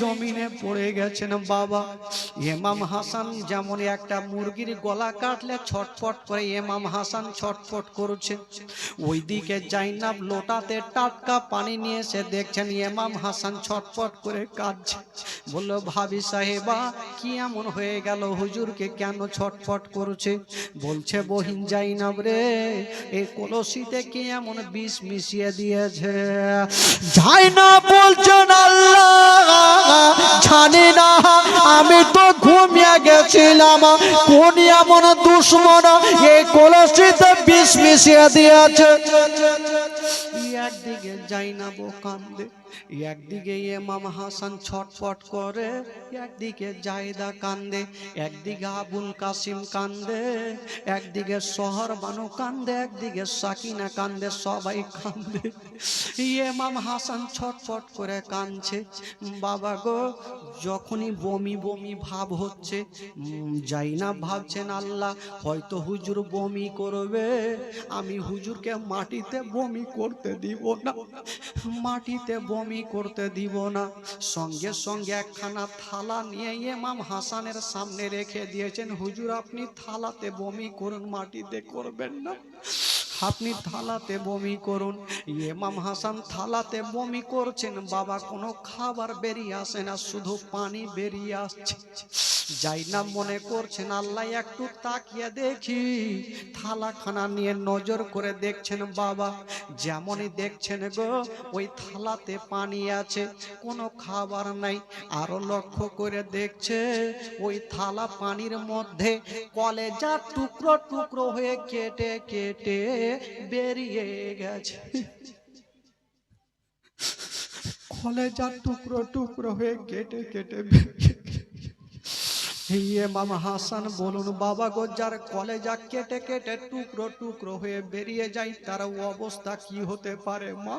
জমিনে পড়ে গেছেন বাবা। এমাম হাসান যেমন একটা মুরগির গলা কাটলে ছটফট করে এমাম হাসান ছটফট করছে। ওইদিকে জাইনাব লোটাতে টাটকা পানি নিয়ে এসে দেখছেন এমাম হাসান ছটফট করে কাঁদছে। বলল, ভাবি সাহেবা, কি এমন হয়ে গেল? হুজুরকে কেন ছটফট করছে? বলছে, বহিন জাইনাব রে এই কলসিতে কি এমন বিষ মিশিয়ে দিয়েছে? যাই না বলছেন আল্লাহ জানি না, আমি তো ঘুমিয়ে গেছিলাম। কোন এমন দুশ্মন এই কলসিতে বিষ মিশিয়ে দিয়েছে? একদিকে জাইনাবো কান্দে। একদিকে এমাম হাসান ছটফট করে, একদিকে জায়দা কান্দে, একদিকে আবুল কাসিম কান্দে, একদিকে শহর বানু কান্দে, একদিকে সাকিনা কান্দে, সবাই কান্দে। এমাম হাসান ছটফট করে কাঁদছে, বাবা গো, যখনই বমি বমি ভাব হচ্ছে যাই না ভাবছেন আল্লাহ, হয়তো হুজুর বমি করবে, আমি হুজুরকে মাটিতে বমি করতে দিব না। মাটিতে বমি করতে দিব না। সঙ্গে সঙ্গে একখানা থালা নিয়ে ইমাম হাসানের সামনে রেখে দিয়েছেন, হুজুর, আপনি থালাতে বমি করুন, মাটিতে করবেন না। আপনি থালাতে বমি করুন। ইমাম হাসান থালাতে বমি করছেন, বাবা, কোনো খাবার বেরিয়ে আসে না, শুধু পানি বেরিয়ে আসছে। যাই না মনে করছেন, আল্লাহ একটু তাকিয়ে দেখি। থালাখানা নিয়ে নজর করে দেখছেন বাবা, যেমনই দেখছেন গো, ওই থালাতে পানি আছে, কোনো খাবার নাই। আরও লক্ষ্য করে দেখছে, ওই থালা পানির মধ্যে কলেজা টুকরো টুকরো হয়ে কেটে কেটে বেরিয়ে গেছে। কলেজা টুকরো টুকরো হয়ে কেটে কেটে বেরিয়ে ইয়ে মামা হাসান বলুন, বাবা গো, যার কলেজা কেটে কেটে টুকরো টুকরো হয়ে বেরিয়ে যায়, তার অবস্থা কি হতে পারে, মা?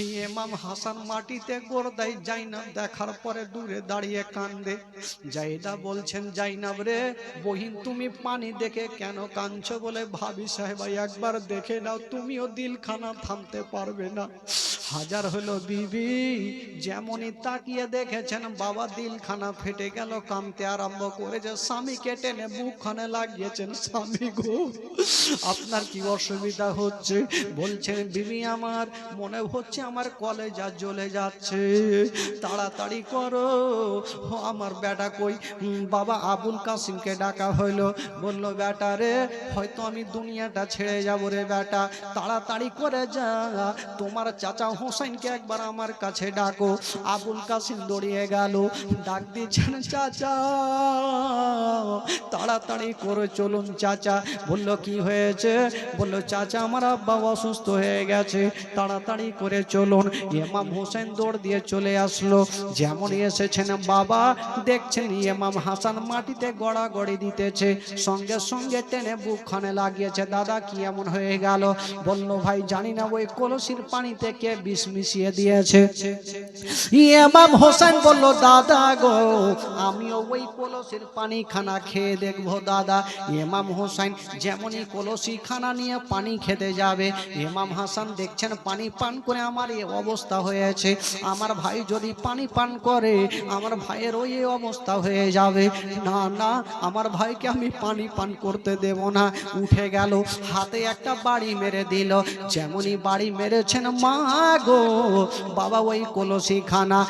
এই এমাম হাসান মাটিতে গোর দেয় জাইনাব দেখার পরে দূরে দাঁড়িয়ে কান্দে। জাইদা বলছেন, জাইনাব রে, বহিন তুমি পানি দেখে কেন কাঁদছো বলে ভাবি সাহেব, একবার দেখে নাও, তুমিও দিলখানা থামতে পারবে না। হাজার হলো বিবি, যেমনই তাকিয়ে দেখেছেন, বাবা দিলখানা ফেটে গেল কামতে আরম্ভ করেছে। স্বামীকে টেনে বুকখানে লাগিয়েছেন, স্বামী গো, আপনার কি অসুবিধা হচ্ছে? বলছেন, বিবি আমার, মনে হচ্ছে আমার কলেজা জ্বলে যাচ্ছে। তাড়াতাড়ি করো। আমার বেটা কই? বাবা আবুল কাসিমকে ডাকা হইল। বলল, বেটা রে, হয়তো আমি দুনিয়াটা ছেড়ে যাব রে বেটা। তাড়াতাড়ি করে যা। তোমার চাচা হোসেনকে একবার আমার কাছে ডাকো। আবুল কাসিম দৌড়িয়ে গেল। ডাক দিচ্ছেন, চাচা, তাড়াতাড়ি করে চলুন চাচা। বলল, কি হয়েছে? বলল, চাচা, আমার আব্বা অসুস্থ হয়ে গেছে। তাড়াতাড়ি করে চলুন, ইমাম হোসেন দৌড় দিয়ে চলে আসলো। যেমন এসেছেন বাবা, দেখছেন ইমাম হাসান মাটিতে গড়া গড়াগড়ি দিতেছে। সঙ্গে সঙ্গে টেনে বুকখানে লাগিয়েছে, দাদা, কি এমন হয়ে গেল? বলল, ভাই, জানি না, ওই কলসির পানিতে কে বিষ মিশিয়ে দিয়েছে? ইমাম হোসেন বলল, দাদা গো, আমিও ওই কলসির পানি খানা খেয়ে দেখব, দাদা। ইমাম হোসেন যেমনই কলসি খানা নিয়ে পানি খেতে যাবে, ইমাম হাসান দেখছেন পানি পান করে আমার এই অবস্থা হয়েছে। আমার ভাই যদি পানি পান করে, আমার ভাইয়ের ওই অবস্থা হয়ে যাবে। না না, আমার ভাইকে আমি পানি পান করতে দেব না। উঠে গেল, হাতে একটা বাড়ি মেরে দিল। যেমনই বাড়ি মেরেছেন মা গো, বাবা ওই কলসি খানা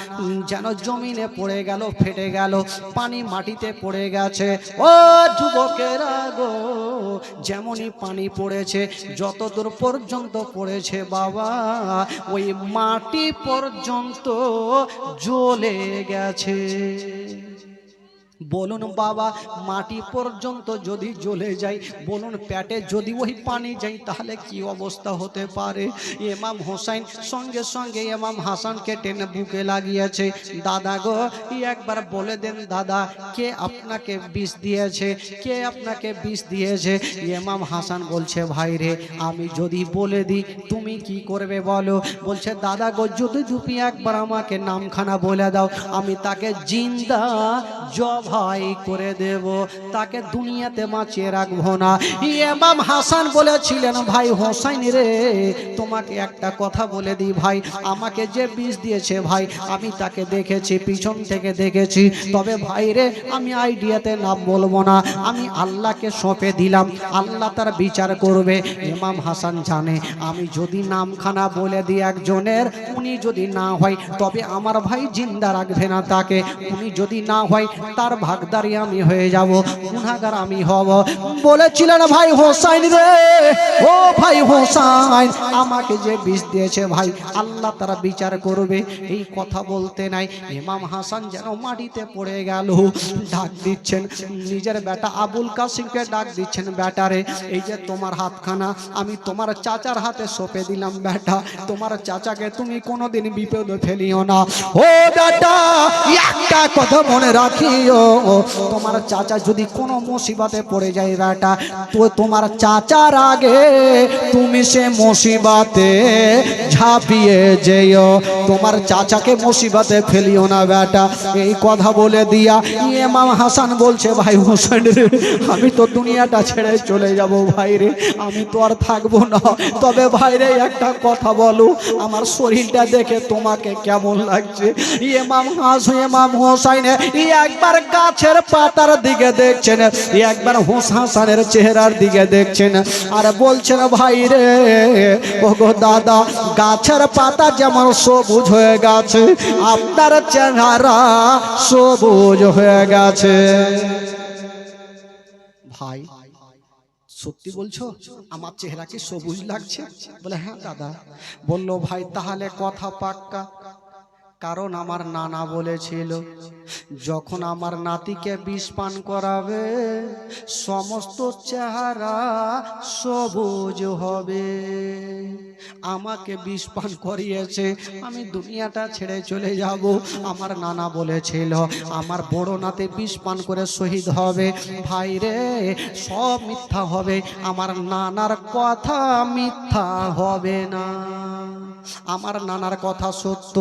যেন জমিনে পড়ে গেল, ফেটে গেল, পানি মাটিতে পড়ে গেছে। ও যুবকেরা গো, যেমনই পানি পড়েছে যত দূর পর্যন্ত পড়েছে বাবা ওই মাটি পর্যন্ত জ্বলে গেছে। বলুন বাবা, মাটি পর্যন্ত যদি জ্বলে যায়, বলুন প্যাটে যদি ওই পানি যায়, তাহলে কি অবস্থা হতে পারে? এমাম হোসাইন সঙ্গে সঙ্গে এমাম হাসানকে টেনে বুকে লাগিয়েছে। দাদা গো, একবার বলে দেন দাদা, কে আপনাকে বিষ দিয়েছে? কে আপনাকে বিষ দিয়েছে? এমাম হাসান বলছে, ভাই রে, আমি যদি বলে দিই, তুমি কি করবে বলো? বলছে, দাদা গো, যদি তুমি একবার আমাকে নামখানা বলে দাও, আমি তাকে জিন্দা জব ছাই করে দেব, তাকে দুনিয়াতে বাঁচিয়ে রাখব না। ইমাম হাসান বলেছিলেন, ভাই হোসাইন রে, তোমাকে একটা কথা বলে দিই ভাই, আমাকে যে বিষ দিয়েছে ভাই, আমি তাকে দেখেছি, পিছন থেকে দেখেছি। তবে ভাই রে, আমি আইডিয়াতে নাম বলব না, আমি আল্লাহকে সঁপে দিলাম, আল্লাহ তার বিচার করবে। ইমাম হাসান জানে, আমি যদি নামখানা বলে দিই একজনের, উনি যদি না হয়, তবে আমার ভাই জিন্দা রাখবে না তাকে। উনি যদি না হয় তার ভাগদারি আমি হয়ে যাব গুনাগার আমি হব। বলেছিলেন, ভাই হোসাইন রে, ও ভাই হোসাইন, আমাকে যে বিষ দিয়েছে ভাই, আল্লাহ তারা বিচার করবে। এই কথা বলতে নাই। ইমাম হাসান যেন মাটিতে পড়ে গেল। ডাক দিচ্ছেন, নিজের বেটা আবুল কাসিমকে ডাক দিচ্ছেন বেটারে এই যে তোমার হাতখানা, আমি তোমার চাচার হাতে সঁপে দিলাম, বেটা। তোমার চাচাকে তুমি কোনোদিন বিপদে ফেলিও না। ও বেটা, একটা কথা মনে তোমার চাচা যদি কোনো মুসিবতে পড়ে যায় বেটা তো তোমার চাচার আগে তুমি সে মুসিবতে ঝাঁপিয়ে যেও। তোমার চাচাকে মুসিবতে ফেলিও না বেটা। এই কথা বলে দিয়া ইমাম হাসান বলছে, ভাই হোসেন রে, আমি তো দুনিয়াটা ছেড়ে চলে যাব ভাই রে। আমি তো আর থাকব না। তবে ভাই রে, একটা কথা বলো। আমার শরীরটা দেখে তোমাকে কেমন লাগছে? ইমাম হাস, ইমাম হোসাইন ই একবার গাছের পাতার দিকে দেখছেন, একবার হোস হাসানের চেহারার দিকে দেখছেন। আর বলছেন, ভাই রে, ওগো দাদা, গাছের পাতা যেমন সবুজ হয়ে গেছে, আপনার চেহারা সবুজ হয়ে গেছে। ভাই, সত্যি বলছো, আমার চেহারা কি সবুজ লাগছে? বলে হ্যাঁ দাদা। বলল, ভাই, তাহলে কথা পাক্কা। কারণ আমার নানা বলেছিল, যখন আমার নাতিকে বিষ পান করাবে, সমস্ত চেহারা সবুজ হবে। আমাকে বিষ পান করিয়েছে, আমি দুনিয়াটা ছেড়ে চলে যাব। আমার নানা বলেছিল, আমার বড় নাতে বিষ পান করে শহীদ হবে। ভাই রে, সব মিথ্যা হবে, আমার নানার কথা মিথ্যা হবে না। আমার নানার কথা সত্য।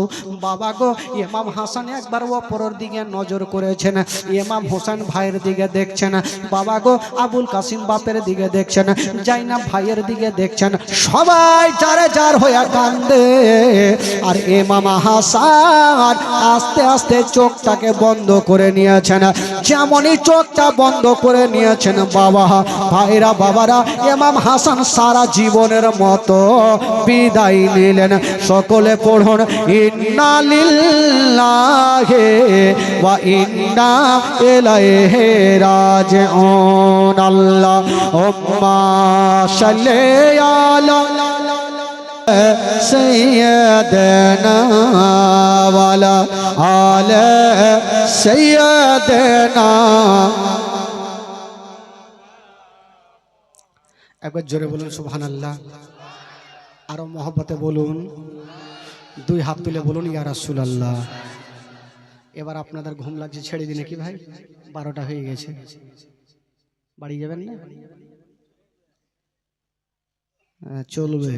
বাবা গো, ইমাম হাসান একবার অপরের দিকে নজর করেছেন, ইমাম হোসেন ভাইয়ের দিকে দেখছেন, বাবা গো, আবুল কাসিম বাপের দিকে দেখছেন জাইনা ভাইয়ের দিকে দেখছেন, সবাই যারে যার হয়ে কান্দে। আর ইমাম হাসান আস্তে আস্তে চোখটাকে বন্ধ করে নিয়েছেন, যেমনই চোখটা বন্ধ করে নিয়েছেন বাবা, ভাইরা বাবারা, ইমাম হাসান সারা জীবনের মতো বিদায় নিলেন। সকলে পড়ুন ইন্না লিল্লাহি ওয়া ইন্না ইলাইহি রাজিউন আল্লাহুম্মা সাল্লি আলা سيدنا ولا على سيدنا একবার জোরে বলুন সুবহান আল্লাহ আরও মহব্বতে বলুন। দুই হাত তুলে বলুন ইয়া রাসুল আল্লাহ এবার আপনাদের ঘুম লাগছে ছেড়ে দিনে কি ভাই? বারোটা হয়ে গেছে। বাড়ি যাবেন না? হ্যাঁ, চলবে।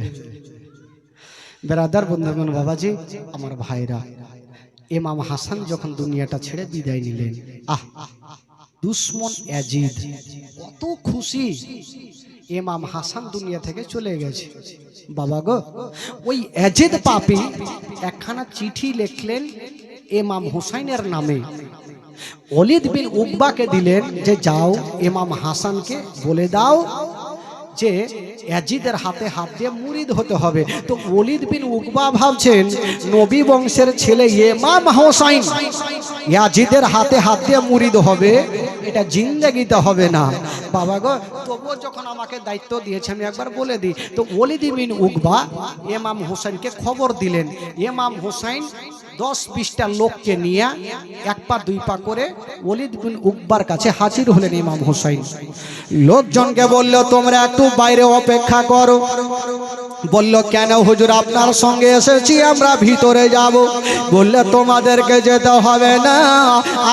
বেরাদার বন্ধুগণ বাবাজি আমার ভাইরা ইমাম হাসান যখন দুনিয়াটা ছেড়ে বিদায় নিলেন আহ দুশ্মন অ্যাজিদ কত খুশি। ইমাম হাসান দুনিয়া থেকে চলে গেছে। বাবা গো, ওই এজেদ পাপি একখানা চিঠি লিখলেন ইমাম হুসাইনের নামে। অলিদ বিন উকবাকে দিলেন যে, যাও এমাম হাসানকে বলে দাও যে অ্যাজিদের হাতে হাত দিয়ে মুরিদ হতে হবে। তো ওলিদ বিন উকবা ভাবছেন, নবী বংশের ছেলে ইমাম হোসাইন, ইয়াজিদের হাতে হাত দিয়ে মুরিদ হবে, এটা জিন্দেগিতে হবে না। বাবা গো, তবুও যখন আমাকে দায়িত্ব দিয়েছে, আমি একবার বলে দিই, তো ওলিদ বিন উকবা ইমাম হোসেনকে খবর দিলেন। ইমাম হোসাইন দশ বিশটা লোককে নিয়ে এক পা, দুই পা করে ওলিদ বিন উকবার কাছে হাজির হলেন ইমাম হোসাইন। লোকজনকে বলল, তোমরা একটু বাইরে অপেক্ষা করো। বলল, কেন হুজুর আপনার সঙ্গে এসেছি? আমরা ভিতরে যাব। বললে, তোমাদেরকে যেতে হবে না।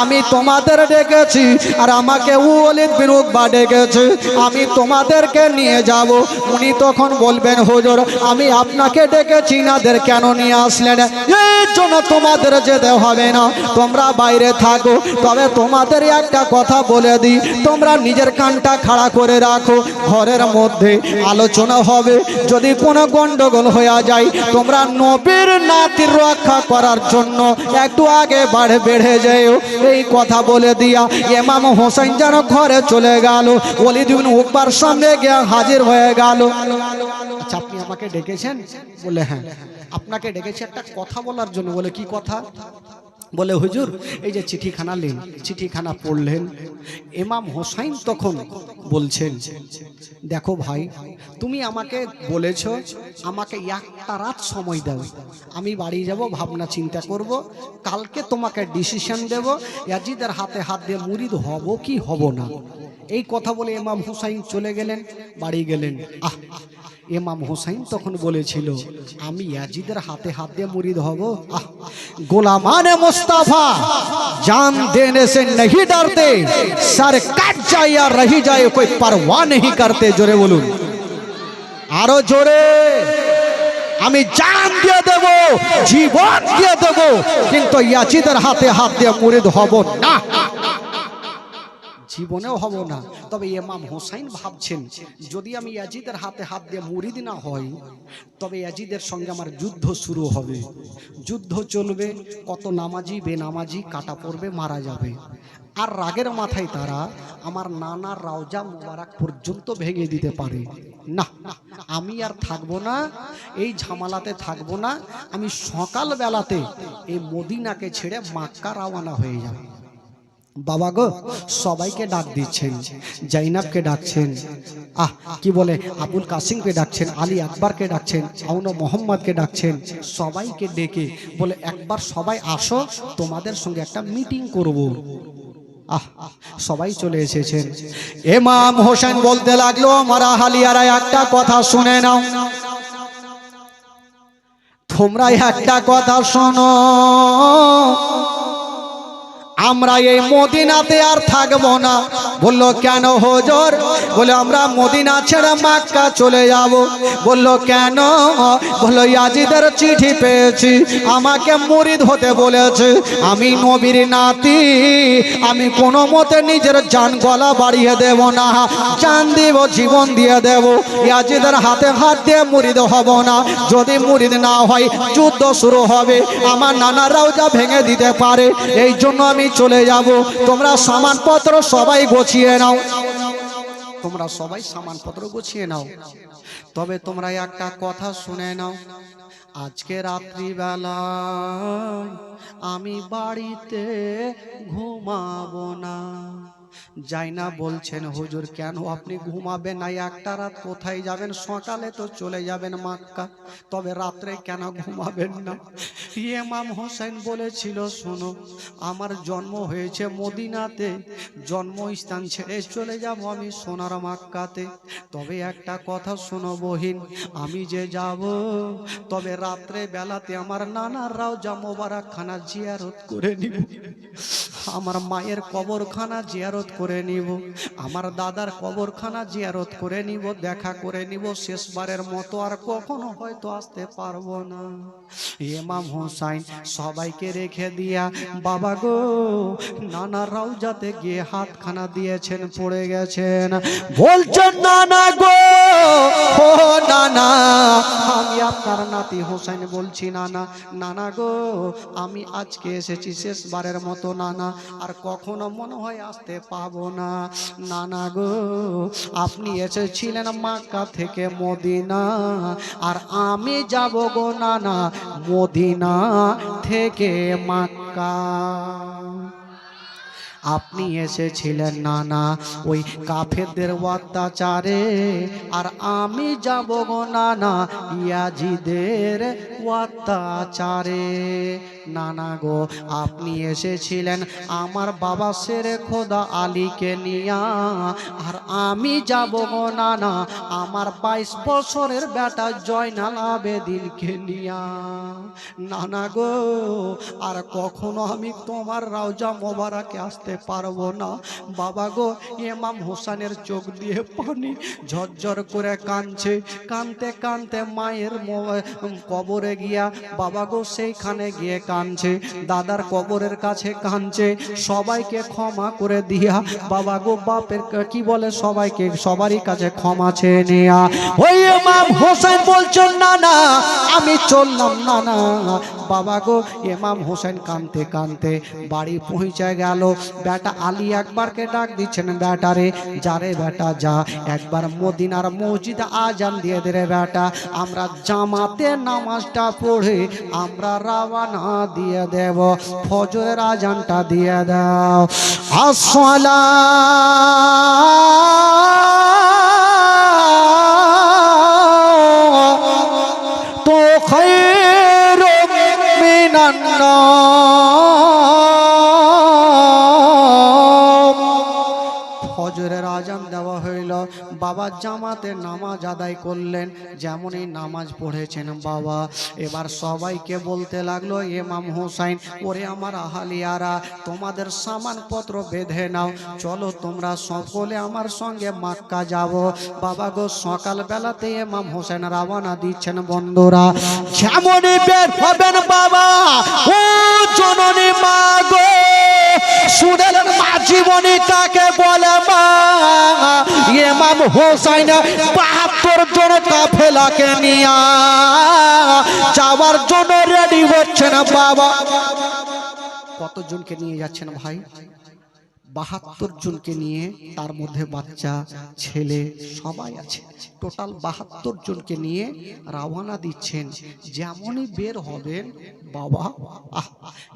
আমি তোমাদের ডেকেছি আর আমাকে ওলিদ বিন উকবা ডেকেছে। আমি তোমাদেরকে নিয়ে যাব। উনি তখন বলবেন, হুজুর, আমি আপনাকে ডেকেছি নাদের কেন নিয়ে আসলেন? এর জন্য তোমাদের যেতে হবে না। তোমরা বাইরে থাকো। তবে তোমাদের একটা কথা বলে দিই। তোমরা নিজের কানটা খাড়া করে রাখো। ঘরের মধ্যে আলোচনা হবে। যদি কোনো গন্ডগোল হয়ে যায়। তোমরা নবীর নাতির রক্ষা করার জন্য একটু আগে বাড়ে বেড়ে যেও। এই কথা বলে দিয়া এমাম হোসেন যেন ঘরে চলে গেল। অলিদিন উকবার হাজির হয়ে গেল। আচ্ছা আপনি আমাকে ডেকেছেন? বলে হ্যাঁ। আপনাকে একটা কথা বলার জন্য বলে কি কথা? বলে, হুজুর, এই যে চিঠিখানা নেন। চিঠিখানা পড়লেন। এমাম হোসাইন তখন বলছেন, দেখো ভাই, তুমি আমাকে বলেছ, আমাকে একটা রাত সময় দাও। আমি বাড়ি যাব, ভাবনা চিন্তা করব, কালকে তোমাকে ডিসিশন দেব, ইয়াজিদের হাতে হাত দিয়ে মুরিদ হব কি হব না? এই কথা বলে এমাম হুসাইন চলে গেলেন, বাড়ি গেলেন। আহ এমাম হোসাইন তখন বলেছিল, আমি ইয়াজিদের হাতে হাত দিয়ে মুরিদ হব? আহ গোলামানে মুস্তাফা जान देने से नहीं डरते सर कट जाए या रही जाए कोई परवाह नहीं करते জোরে বলুন আরো জোরে আমি জান দিয়ে দেব জীবন দিয়ে দেব কিন্তু ইয়াজিদের হাতে হাত দিয়ে মুরিদ হব না জীবনেও হব না। তবে এমাম হোসাইন ভাবছেন, যদি আমি ইয়াজিদের হাতে হাত দিয়ে মুরিদ না হই তবে ইয়াজিদের সঙ্গে আমার যুদ্ধ শুরু হবে। যুদ্ধ চলবে, কত নামাজি, বেনামাজি কাটা পড়বে, মারা যাবে। আর রাগের মাথায় তারা আমার নানা রাওজা মোবারক পর্যন্ত ভেঙে দিতে পারে। না, আমি আর থাকব না, এই ঝামালাতে থাকব না, আমি সকাল বেলাতে এই মদিনাকে ছেড়ে মাক্কা রওনা হয়ে যাব। বাবা গো, সবাইকে ডাক দিচ্ছেন, জাইনাবকে ডাকছেন। আহ, কি বলে, আবুল কাসিমকে ডাকছেন, আলী আকবরকে ডাকছেন, আউনো মোহাম্মদকে ডাকছেন, সবাইকে ডেকে বলে, একবার সবাই আসো, তোমাদের সঙ্গে একটা মিটিং করব। আহ, সবাই চলে এসেছেন। এমাম হোসেন বলতে লাগল আমার হালিয়ারা, একটা কথা শুনে নাও। তোমরা একটা কথা শোনো। আমরা এই মদিনাতে আর থাকব না। বলল, কেন হজর? বলে আমরা মদিনা ছেড়ে মাক্কা চলে যাব। বলল, কেন? বলল, ইয়াজিদের চিঠি পেয়েছি। আমাকে মুরিদ হতে বলেছে। আমি নবীর নাতি। আমি কোনো মতে নিজের জান গলা বাড়িয়ে দেব না। জান দিব, জীবন দিয়ে দেব। ইয়াজিদের হাতে হাত দিয়ে মুরিদ হব না। যদি মুরিদ না হয়, যুদ্ধ শুরু হবে। আমার নানারাও যা ভেঙে দিতে পারে। এই জন্য আমি চলে যাব। তোমরা সামানপত্র সবাই গোছিয়ে নাও। তোমরা সবাই সামানপত্র গুছিয়ে নাও। তবে তোমরা একটা কথা শুনে নাও। আজকে রাত্রিবেলা আমি বাড়িতে ঘুমাবো না। যাই না বলছেন হুজুর কেন আপনি ঘুমাবেন না? একটা রাত কোথায় যাবেন? সকালে তো চলে যাবেন মাক্কা। তবে রাত্রে কেন ঘুমাবেন না? ইমাম হোসেন বলেছিল শোনো আমার জন্ম হয়েছে মদিনাতে। জন্মস্থান ছেড়ে চলে যাব আমি সোনার মাক্কাতে। তবে একটা কথা শোনো বহিন আমি যে যাব তবে রাত্রে বেলাতে আমার নানারাও যা মোবারকখানা জিয়ারত করে নিব। আমার মায়ের কবরখানা জিয়ারত করে নিব। আমার দাদার কবরখানা জিয়ারত করে নিব, দেখা করে নিব। শেষবারের মতো আর কখনো হয়তো আসতে পারব না। ইমাম হোসাইন সবাইকে রেখে দিয়া, বাবা গো, নানা রাউজাতে গিয়ে হাতখানা দিয়েছেন, পড়ে গেছেন। বলছেন নানা গো, ও নানা, আমি আপনার নাতি হোসেন বলছি, নানা নানা গো, আমি আজকে এসেছি, শেষবারের মতো নানা, আর কখনো মনে হয় আসতে পাবো না নানা গো, আপনি এসেছিলেন মাক্কা থেকে মদিনা, আর আমি যাব গো নানা মদিনা থেকে মাক্কা। আপনি এসেছিলেন, নানা। ওই কাফেরদের অত্যাচারে। আর আমি যাব গো, নানা, ইয়াজিদের অত্যাচারে। নানা গো, আপনি এসেছিলেন আমার বাবা সেরে খোদা আলীকে নিয়া। আর আমি যাব গো, নানা, আমার বাইশ বছরের বেটা জয়নাল আবেদিনকে নিয়া। নানা গো, আর কখনো আমি তোমার রাউজা মোবারকে আসতে পারব না। বাবা গো, ইমাম হোসেনের চোখ দিয়ে পানি ঝরঝর করে কাঁদছে। কানতে কানতে মায়ের কবরে গিয়া বাবা গো সেইখানে গিয়ে কাঁদছে। দাদার কবরের কাছে কাঁদছে। সবাইকে ক্ষমা করে দিয়া বাবা গো, বাপের ক- বলে সবাইকে? সবারই কাছে ক্ষমা চেয়ে নেয়া। ওই ইমাম হোসেন বলছেন, না না, আমি চললাম, না না। বাবা গো, ইমাম হোসেন কানতে কানতে বাড়ি পৌঁছে গেল। বেটা আলী একবারকে ডাক দিচ্ছেন বেটারে যারে বেটা, যা। একবার মদিনার মসজিদে আজান দিয়ে দে রে বেটা। আমরা জামাতে নামাজটা পড়ে আমরা রাওয়ানা দিয়ে দেব, ফজরের আজানটা দিয়ে দাও। আসলা তো খৈর মিনান। বাবা জামাতে নামাজ আদায় করলেন, যেমনই নামাজ পড়েছেন বাবা। এবার সবাইকে বলতে লাগল এমাম হোসাইন, ওরে আমার আহালিয়ারা, তোমাদের সামানপত্র বেঁধে নাও। চলো তোমরা সকলে আমার সঙ্গে মাক্কা যাব। বাবা গো, সকালবেলাতে এমাম হোসেন রাওয়ানা দিচ্ছেন বন্ধুরা। যেমনই বের হবেন বাবা, ও জননী মা গো শুনেলেন মা জীবনী তাকে বলে, মা হোসাইন বাহাত্তর জন কাফেলাকে নিয়ে যাওয়ার জন্য রেডি হচ্ছেন, বাবা। কতজনকে নিয়ে যাচ্ছেন ভাই? বাহাত্তর জনকে নিয়ে তার মধ্যে বাচ্চা, ছেলে সবাই আছে। টোটাল বাহাত্তর জনকে নিয়ে রাওয়ানা দিচ্ছেন। যেমনই বের হবেন বাবা আহ,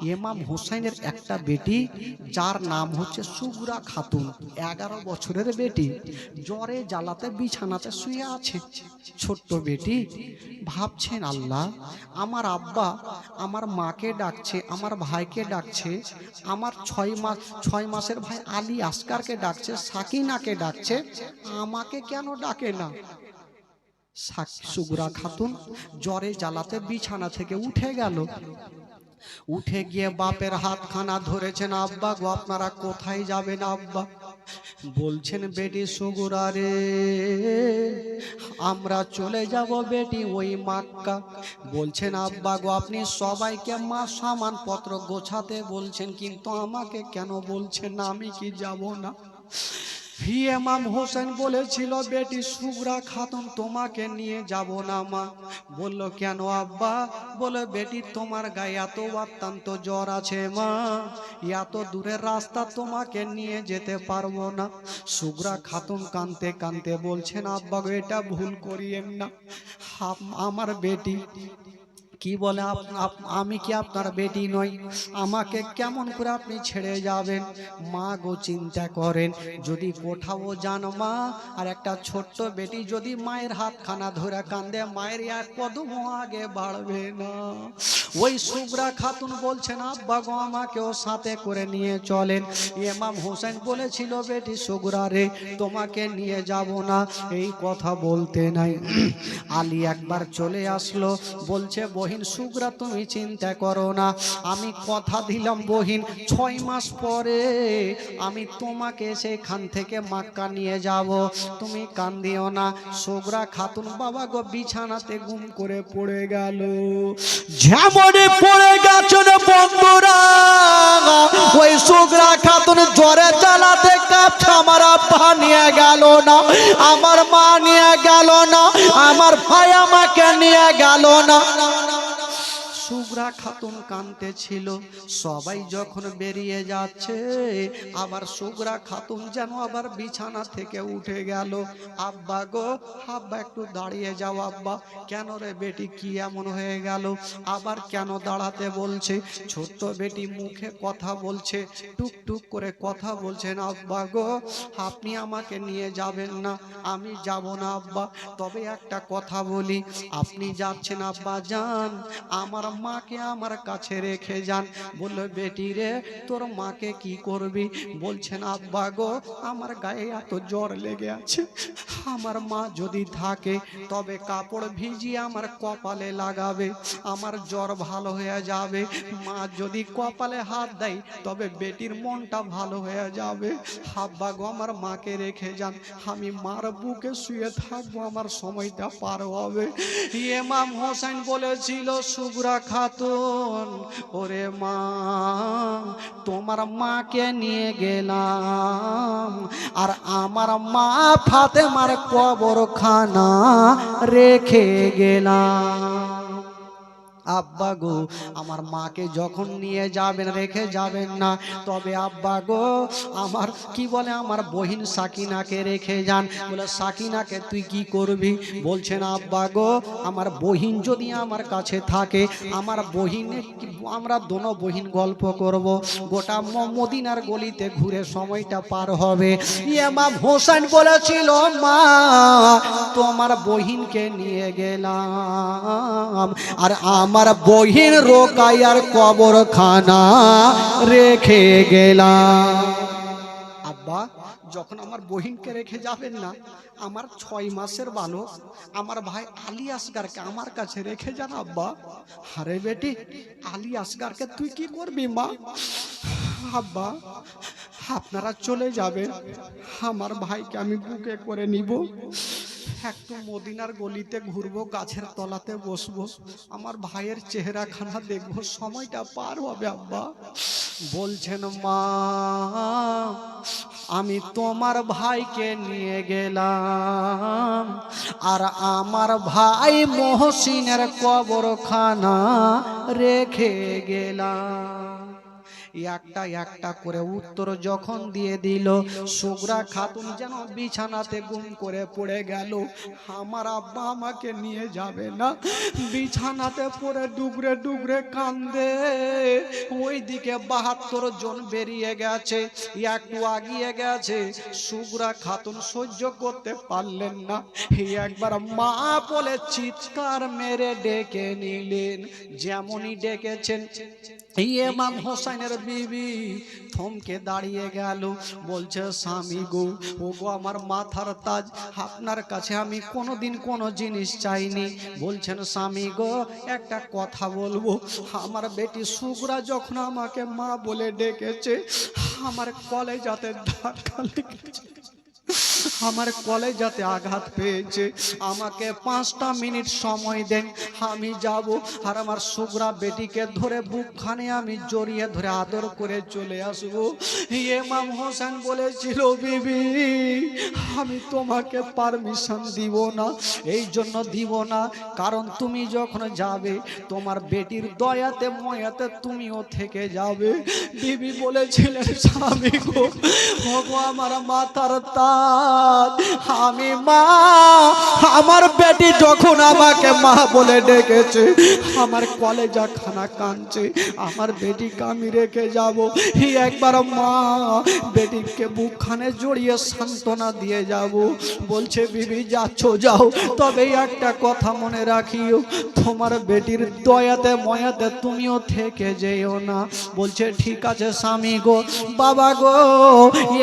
ইমাম হোসেনের একটা বেটি যার নাম হচ্ছে সুগুরা খাতুন এগারো বছরের বেটি জ্বরে জ্বালাতে বিছানাতে শুয়ে আছে। ছোট্ট বেটি ভাবছেন আল্লাহ আমার আব্বা আমার মাকে ডাকছে আমার ভাইকে ডাকছে আমার ছয় মাস ছয় মাসের ভাই আলী আসকারকে ডাকছে সাকিনাকে ডাকছে আমাকে কেন ডাকে না? সুগুরা খাতুন জ্বরে জ্বালাতে বিছানা থেকে উঠে গেল। উঠে গিয়ে বাপের হাতখানা ধরেছেন আব্বা গো আপনারা কোথায় যাবেন আব্বা? বলছেন বেটি সুগুরা রে আমরা চলে যাব বেটি ওই মাক্কা। বলছেন আব্বা গো আপনি সবাইকে মা সামানপত্র গোছাতে বলছেন কিন্তু আমাকে কেন বলছেন আমি কি যাব না? ইমাম হোসেন বলেছিল, বেটি সুগরা খাতুন, তোমাকে নিয়ে যাব না মা। বলল, কেন আব্বা? বলে, বেটি, তোমার গায়ে এত অত্যন্ত জ্বর আছে মা। এত দূরের রাস্তা তোমাকে নিয়ে যেতে পারব না। সুগরা খাতুন কানতে কানতে বলছেন, আব্বা এটা ভুল করিয়েন না। আমার বেটি কি বলে আমি কি আপনার বেটি নই? আমাকে কেমন করে আপনি ছেড়ে যাবেন? মা গো চিন্তা করেন, যদি কোথাও যান মা, আর একটা ছোট্ট বেটি যদি মায়ের হাতখানা ধরে কান্দে, মায়ের এক কদম আগে বাড়বে না। ওই সুগরা খাতুন বলছেন, আব্বা গো, আমাকেও সাথে করে নিয়ে চলেন। ইমাম হোসেন বলেছিল, বেটি সুগরা রে, তোমাকে নিয়ে যাব না। এই কথা বলতে নাই। আলী একবার চলে আসলো, বলছে বহিন সুগরা তুমি চিন্তা করো না। আমি কথা দিলাম বহিন, ছয় মাস পরে আমি তোমাকে সেখান থেকে মাক্কা নিয়ে যাব। তুমি কান্দিও না। সুগরা খাতুন বাবা গো বিছানাতে গুম করে পড়ে গেল। যেমনই পড়ে গেছেন বন্ধুরা, ওই সুগরা খাতুন জ্বরে চালাতে কাঁপছে, আমার আব্বা নিয়ে গেল না, আমার মা নিয়ে গেল না, আমার ভাই আমাকে নিয়ে গেল না। সুগরা খাতুন কানতে ছিল। সবাই যখন বেরিয়ে যাচ্ছে, আবার সুগরা খাতুন যেন আবার বিছানা থেকে উঠে গেল। আব্বা গো, আব্বা একটু দাঁড়িয়ে যাও আব্বা। কেন রে বেটি, কি এমন হয়ে গেল? আবার কেন দাঁড়াতে বলছে? ছোট্ট বেটি মুখে কথা বলছে, টুক টুক করে কথা বলছেন আব্বা গো। আপনি আমাকে নিয়ে যাবেন না, আমি যাব না আব্বা। তবে একটা কথা বলি, আপনি যাচ্ছেন আব্বা, যান। আমার মাকে আমার কাছে রেখে যান। বলল, বেটি রে, তোর মাকে কি করবি? বলছেন, আব্বা গো, আমার গায়ে এত জ্বর লেগে আছে। আমার মা যদি থাকে, তবে কাপড় ভিজিয়ে আমার কপালে লাগাবে। আমার জ্বর ভালো হয়ে যাবে। মা যদি কপালে হাত দেয়, তবে বেটির মনটা ভালো হয়ে যাবে। আব্বা গো, আমার মাকে রেখে যান। আমি মার বুকে শুয়ে থাকব, আমার সময়টা পার হবে। ইমাম হোসেন বলেছিল, সুগরা খাতুন ওরে মা তোমার মাকে নিয়ে গেলাম। আর আমার মা ফাতেমার কবরখানা রেখে গেলাম। আব্বা গো, আমার মাকে যখন নিয়ে যাবেন, রেখে যাবেন না, তবে আব্বা গো, আমার কি বলে, আমার বহিন সাকিনাকে রেখে যান। বলে, সাকিনাকে তুই কি করবি? বলছেন, আব্বা গো, আমার বহিন যদি আমার কাছে থাকে, আমার বহিনে আমরা দোনো বহিন গল্প করব। গোটা মদিনার গলিতে ঘুরে সময়টা পার হবে। ইমাম হোসেন বলেছিল, মা, তোমার বহিনকে নিয়ে গেলাম। আর আমার বহিন রোকাইয়ার কবরখানা রেখে গেলাম। আব্বা, যখন আমার বহিনকে রেখে যাবেন না, আমার ছয় মাসের বালক আমার ভাই আলী আসগারকে আমার কাছে রেখে যান আব্বা। আরে বেটি, আলী আসগারকে তুই কি করবি মা? আব্বা, আপনারা চলে যাবেন, আমার ভাইকে আমি বুকে করে নিব। একটু মদিনার গলিতে ঘুরবো, গাছের তলাতে বসবো। আমার ভাইয়ের চেহারাখানা দেখব, সময়টা পার হবে, আব্বা। বলছেন, মা, আমি তোমার ভাইকে নিয়ে গেলাম, আর আমার ভাই মহসিনের কবরখানা রেখে গেলাম। একটা একটা করে উত্তর যখন দিয়ে দিল, সুগরা খাতুন যেন বিছানাতে গুম করে পড়ে গেল। আমার আব্বা আমাকে নিয়ে যাবে না। বিছানাতে পড়ে ডুগরে ডুগরে কান্দে। ওইদিকে বাহাত্তর জন বেরিয়ে গেছে, একটু আগিয়ে গেছে। সুগরা খাতুন সহ্য করতে পারলেন না। একবার মা বলে চিৎকার মেরে ডেকে নিলেন। যেমনই ডেকেছেন ইমাম হোসেনের বিবি থমকে দাঁড়িয়ে গেল। বলছে স্বামী গো ও গো আমার মাথার তাজ আপনার কাছে আমি কোনোদিন কোনো জিনিস চাইনি। বলছেন স্বামী গো একটা কথা বলব। আমার বেটি সুগরা যখন আমাকে মা বলে ডেকেছে আমার কলেজাতে ধাক্কা লেগেছে। আমার কলেজাতে আঘাত পেয়েছে। আমাকে পাঁচটা মিনিট সময় দেন, আমি যাব। আর আমার সুগরা বেটিকে ধরে বুকখানে আমি জড়িয়ে ধরে আদর করে চলে আসব। ইমাম হোসেন বলেছিল, বিবি, আমি তোমাকে পারমিশন দিব না, এই জন্য দিব না। কারণ তুমি যখন যাবে, তোমার বেটির দয়াতে, ময়াতে তুমিও থেকে যাবে। বিবি বলেছিলেন, স্বামী গো আমার মাথার তাজ আমি মা, আমার বেটি যখন আমাকে মা বলে ডেকেছে, আমার কলেজা খানা কাঁদছে, আমার বেটিকে আমি রেখে যাব। হি, একবার মা বেটিকে বুকখানে জড়িয়ে সান্ত্বনা দিয়ে যাব। বলছে, বিবি, যাচ্ছ, যাও। তবে একটা কথা মনে রাখিও, তোমার বেটির দয়াতে, ময়াতে তুমিও থেকে যেও না। বলছে, ঠিক আছে স্বামী গো, বাবা গো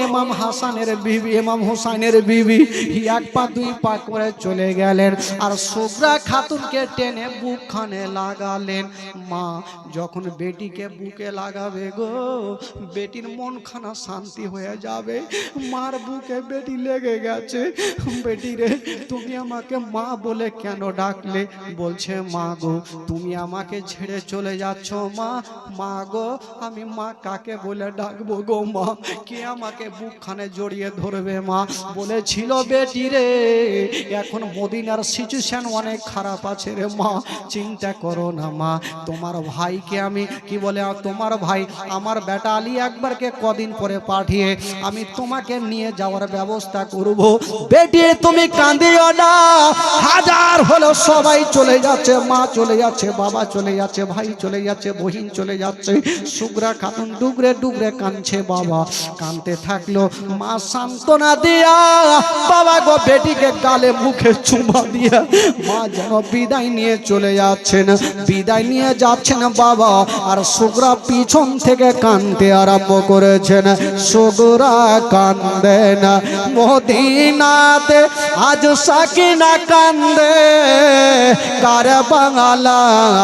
এমাম হাসানের বিবি এমাম হোসাইনের বিবি। এক পা, দুই পা করে চলে গেলেন। আর সুব্রা খাতুনকে টেনে বুকখানে লাগালেন। মা, যখন বেটিকে বুকে লাগাবে গো, বেটির মনখানা শান্তি হয়ে যাবে। মার বুকে বেটি লেগে গেছে। বেটি রে, তুমি আমাকে মা বলে কেন ডাকলে? বলছে, মা গো, তুমি আমাকে ছেড়ে চলে যাচ্ছ, মা। মা গো, আমি মা কাকে বলে ডাকবো গো, মা? কে আমাকে বুকখানে জড়িয়ে ধরবে, মা? বলেছিল, বেটি রে, এখন মদিনার সিচুয়েশন অনেক খারাপ আছে রে মা। চিন্তা করো না মা, তোমার ভাইকে আমি কি বলে তোমার ভাই আমার বেটা আলী একবারকে কদিন পরে পাঠিয়ে আমি তোমাকে নিয়ে যাওয়ার ব্যবস্থা করব। বেটি, তুমি কাঁদিও না। হাজার হলো সবাই চলে যাচ্ছে, মা চলে যাচ্ছে, বাবা চলে যাচ্ছে, ভাই চলে যাচ্ছে, বহিন চলে যাচ্ছে। সুগরা খাতুন ডুগরে ডুগরে কাঁদছে বাবা। কাঁদতে থাকল, মা সান্ত্বনা দিয়া। বাবা গো বেটিকে গালে মুখে চুমা দিয়ে। মা যেন বিদায় নিয়ে চলে যাচ্ছেন। বিদায় নিয়ে যাচ্ছেন বাবা। আর সুগরা পিছন থেকে কানতে আরম্ভ করেছেন। সুগরা কান্দেন মদিনাতে আজ সাকিনা কান্দে। কার বাংলায়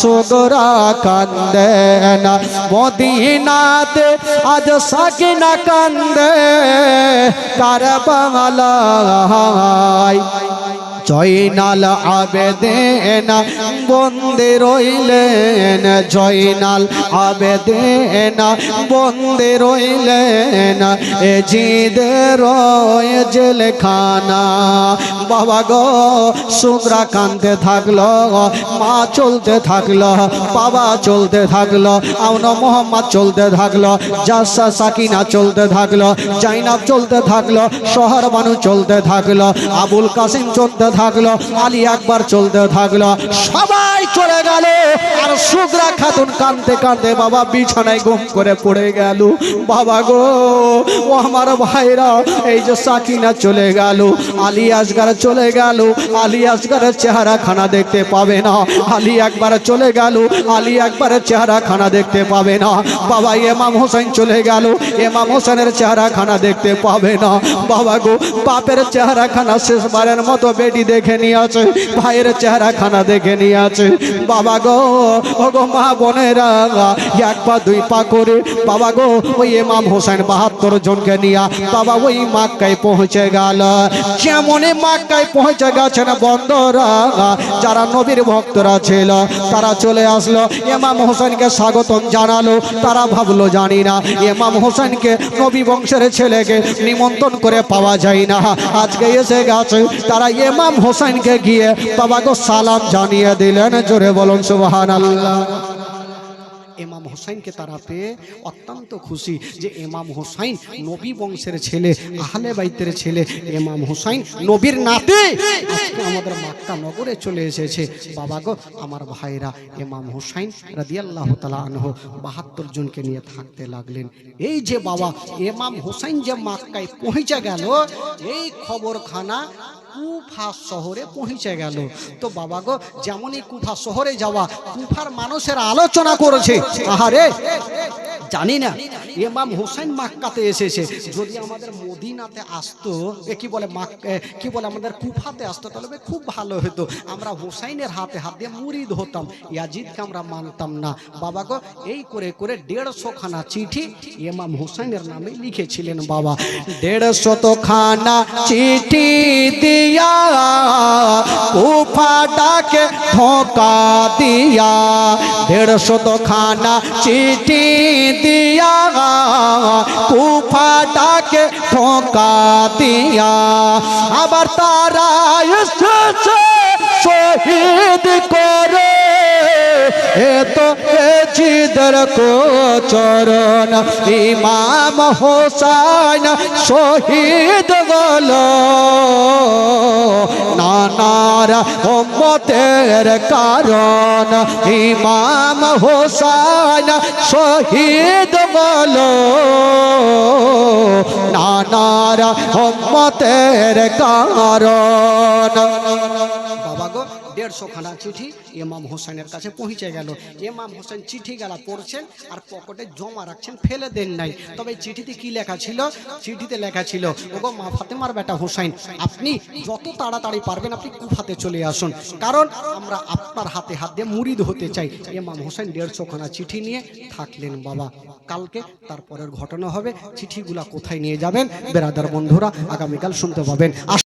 সুগরা কান্দেন মদিনাতে আজ সাকিনা কান্দে। কার বাংলায়। জয়নাল আবেদেন, বন্দে রইলেন। জয়নাল আবেদেন, বন্দে রইলেন। এ জিদে রয় জেলখানা। বাবা গো সুগ্রা কানতে থাকল, মা চলতে থাকল, বাবা চলতে থাকল, আউন মোহাম্মদ চলতে থাকল, জাসা সাকিনা চলতে থাকল, জাইনাব চলতে থাকল, শহর বানু চলতে থাকল, আবুল কাসিম চলতে থাকল আলী আকবর চলতে থাকল, সবাই চলে গেল। আর সুগ্রা খাতুন কানতে কানতে বাবা বিছানায় গুম করে পড়ে গেল। বাবা গো, ও আমার ভাইরা, এই যে সাকিনা চলে গেল, আলী আসগার চলে গেল, আলী আসগারের চেহারা খানা দেখতে পাবে না। আলী একবার চলে গেল, আলী একবারের চেহারা খানা দেখতে পাবে না। বাবা এমাম হোসেন চলে গেল এমাম হোসেনের চেহারা খানা দেখতে পাবে না। বাবা গো, বাপের চেহারা খানা শেষবারের মতো বেটি দেখে নিয়েছে, ভাইয়ের চেহারা খানা দেখে নিয়েছে। বাবা গো, ও গো মা বোনেরা, এক পা, দুই পা করে, বাবা গো, ওই এমাম হোসেন বাহাত্তর জনকে নিয়ে বাবা ওই মাক্কায় পৌঁছে গেল। যেমনই মাক্কায় পৌঁছে গেছেন বন্দরা যারা নবীর ভক্তরা ছিল, তারা চলে আসলো এমাম হোসেনকে স্বাগতম জানালো, তারা ভাবলো জানি না এমাম হোসেনকে নবী বংশের ছেলেকে নিমন্ত্রণ করে পাওয়া যায় না। আজকে এসে গেছে, তারা এমাম হোসেনকে গিয়ে বাবাকে সালাম জানিয়ে দিলেন। জোরে বলুন সুবহান আল্লাহ ইমাম হোসাইনকে তারা পেয়ে অত্যন্ত খুশি যে ইমাম হোসাইন নবী বংশের ছেলে, আহলে বাইতের ছেলে। ইমাম হোসাইন নবীর নাতে। আজকে আমাদের মাক্কা নগরে চলে এসেছে। বাবা গো আমার ভাইরা, ইমাম হোসাইন রাদিয়াল্লাহ তালা আনহ বাহাত্তর জনকে নিয়ে থাকতে লাগলেন। এই যে বাবা, ইমাম হোসাইন যে মাক্কায় পৌঁছে গেল, এই খবরখানা কুফা শহরে পৌঁছে গেল। তো বাবা গো, যেমনই কুফা শহরে যাওয়া, কুফার মানুষের আলোচনা করেছে। আহারে, জানি না, ইমাম হোসেন মাক্কাতে এসেছে। যদি আমাদের মদিনাতে আসতো, এ কি বলে মাক কি বলে আমাদের কুফাতে আসতো, তাহলে খুব ভালো হতো। আমরা হোসাইনের হাতে হাত দিয়ে মুরিদ হতাম। ইয়াজিদকে আমরা মানতাম না। বাবা গো, এই করে করে দেড়শো খানা চিঠি ইমাম হোসেনের নামে লিখেছিলেন বাবা। দেড়শো তো খানা চিঠি দিয়া কুফাটাকে ধোকা দিয়া দেড়শো খানা চিঠি দিয়া কুফাটাকে ধোকা দিয়া। আবার তারা শহীদ করে। এ তো এ জিদর কো চরণ ইমাম হোসাইন শহীদ গল নানার উম্মতের কারণ। ইমাম হোসাইন শহীদ গল নানার উম্মতের কারণ। দেড়শো খানা চিঠি ইমাম হোসেনের কাছে পৌঁছে গেল। ইমাম হোসেন চিঠি গেলা পড়ছেন আর পকেটে জমা রাখছেন, ফেলে দেন নাই। তবে চিঠিতে কি লেখা ছিল? চিঠিতে লেখা ছিল, ওগো মা ফাতেমার বেটা হোসাইন, আপনি যত তাড়াতাড়ি পারবেন আপনি কুফাতে চলে আসুন। কারণ আমরা আপনার হাতে হাত দিয়ে মুরিদ হতে চাই। ইমাম হোসেন দেড়শো খানা চিঠি নিয়ে থাকলেন বাবা। কালকে তারপরের ঘটনা হবে। চিঠিগুলা কোথায় নিয়ে যাবেন? বেরাদার বন্ধুরা, আগামীকাল শুনতে পাবেন।